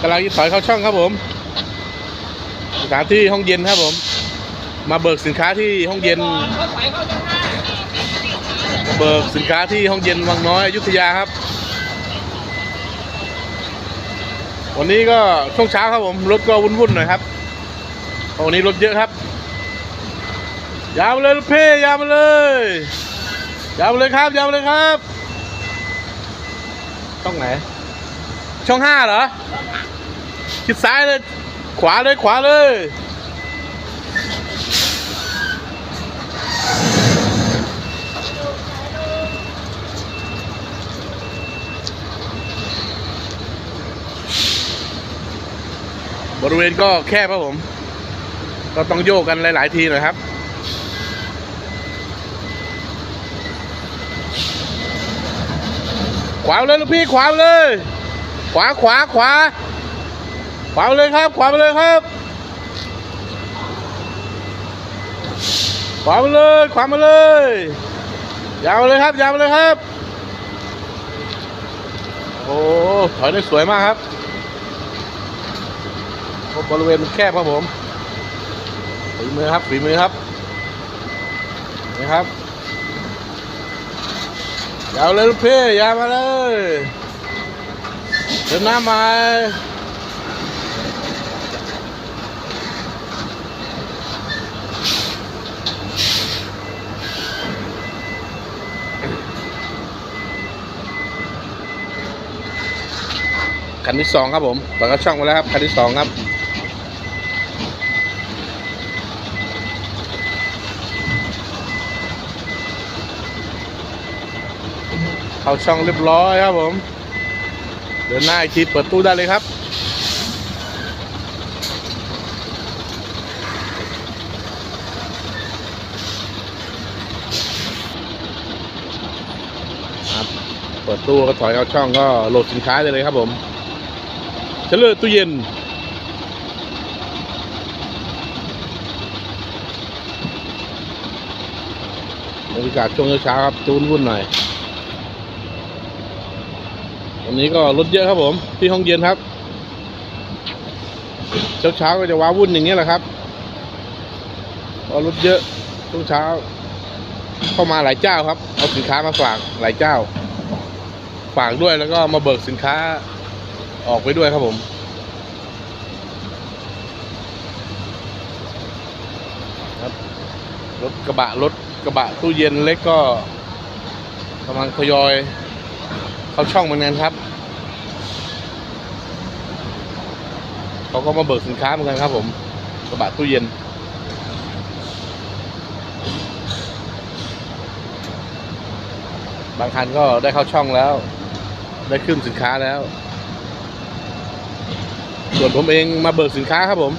กำลังจะถอยเข้าช่องครับผมสถานที่ห้องเย็นครับผม มาเบิกสินค้าที่ห้องเย็นเบิกสินค้าที่ห้องเย็นวังน้อยอยุธยาครับ วันนี้ก็ช่วงเช้าครับผมรถก็วุ่นๆหน่อยครับวันนี้รถเยอะครับ ยาวเลยลูกพี่ยาวมาเลย ยาวเลยครับ ยาวเลยครับช่องไหน ช่องห้าเหรอ ชิดซ้ายเลย ขวาเลย ขวาเลย บริเวณก็แคบครับผม ก็ต้องโยกกันหลาย ๆ ทีหน่อยครับขวาเลยลูกพี่ขวาเลย วาขวาขวาขวาไปเลยครับ ขวาไปเลยครับ ขวาไปเลยขวามาเลยยาวเลยครับยาวเลยครับ โอ้ถอยได้สวยมากครับบริเวณมันแคบครับผมฝีมือครับฝีมือครับนี่ครับยาวเลยลูกพี่ยาวมาเลย เดินหน้ามาคันที่สองครับผมต่อก็ช่องไปแล้วครับ คันที่สองครับเข้าช่องเรียบร้อยครับผม เดินหน้าอีกทีเปิดตู้ได้เลยครับ เปิดตู้ก็ถอยเข้าช่องก็โหลดสินค้าได้เลยครับผมเฉลยตู้เย็นบรรยากาศช่วงเช้าครับจูนวุ่นหน่อย วันนี้ก็รถเยอะครับผม ที่ห้องเย็นครับ เช้าเช้าๆก็จะว้าวุ่นอย่างนี้แหละครับเพราะรถเยอะช่วงเช้า เข้ามาหลายเจ้าครับ เอาสินค้ามาฝากหลายเจ้า ฝากด้วยแล้วก็มาเบิกสินค้าออกไปด้วยครับผมครับรถกระบะรถกระบะตู้เย็นเล็กก็กำลังทยอย เข้าช่องเหมือนกันครับเขาก็มาเบิกสินค้าเหมือนกันครับ ผมกระบะตู้เย็นบางคันก็ได้เข้าช่องแล้ว ได้ขึ้นสินค้าแล้ว ส่วนผมเองมาเบิกสินค้าครับผม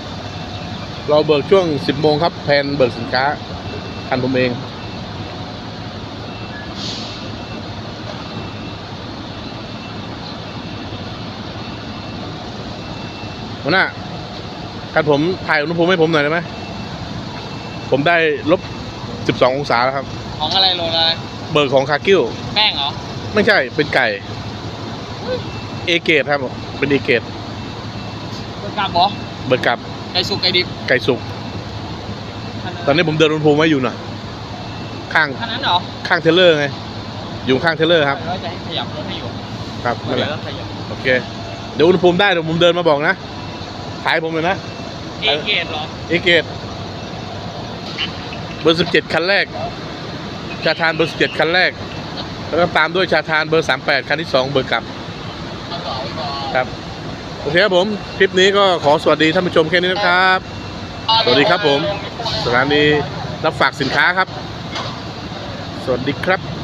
เราเบิกช่วง 10โมงครับแทนเบิกสินค้าคันผมเอง หัวหน้าคันผมถ่ายอุณหภูมิให้ผมหน่อยได้ไหม ผมได้ลบ12องศาแล้วครับ ของอะไรโลละเบิกของคากิ้ว แป้งเหรอ ไม่ใช่ เป็นไก่ เอเกตครับผมเป็นเอเกตเป็นกลับเหรอ เบิกกับ ไก่สุกไก่ดิบ ไก่สุก ตอนนี้ผมเดินอุณหภูมิไว้อยู่นะข้างขนาดนั้นเหรอ ข้างเทรลเลอร์ไง อยู่ข้างเทรลเลอร์ครับแล้วจะให้ขยับรถให้อยู่ ครับนั่นแหเดี๋ยละวต้องขยับโอเค เดี๋ยวอุณหภูมิได้เดี๋ยวผมเดินมาบอกนะ ถ่ายผมเลยนะเอเกตเหรอเอเกตเบอร์สิบเจ็ดคันแรก ชาทานเบอร์สิบเจ็ดคันแรก แล้วก็ตามด้วยชาทานเบอร์สามแปดคันที่สองเบอร์กลับครับโอเคครับผม คลิปนี้ก็ขอสวัสดีท่านผู้ชมแค่นี้นะครับ สวัสดีครับผม สถานีรับฝากสินค้าครับ สวัสดีครับ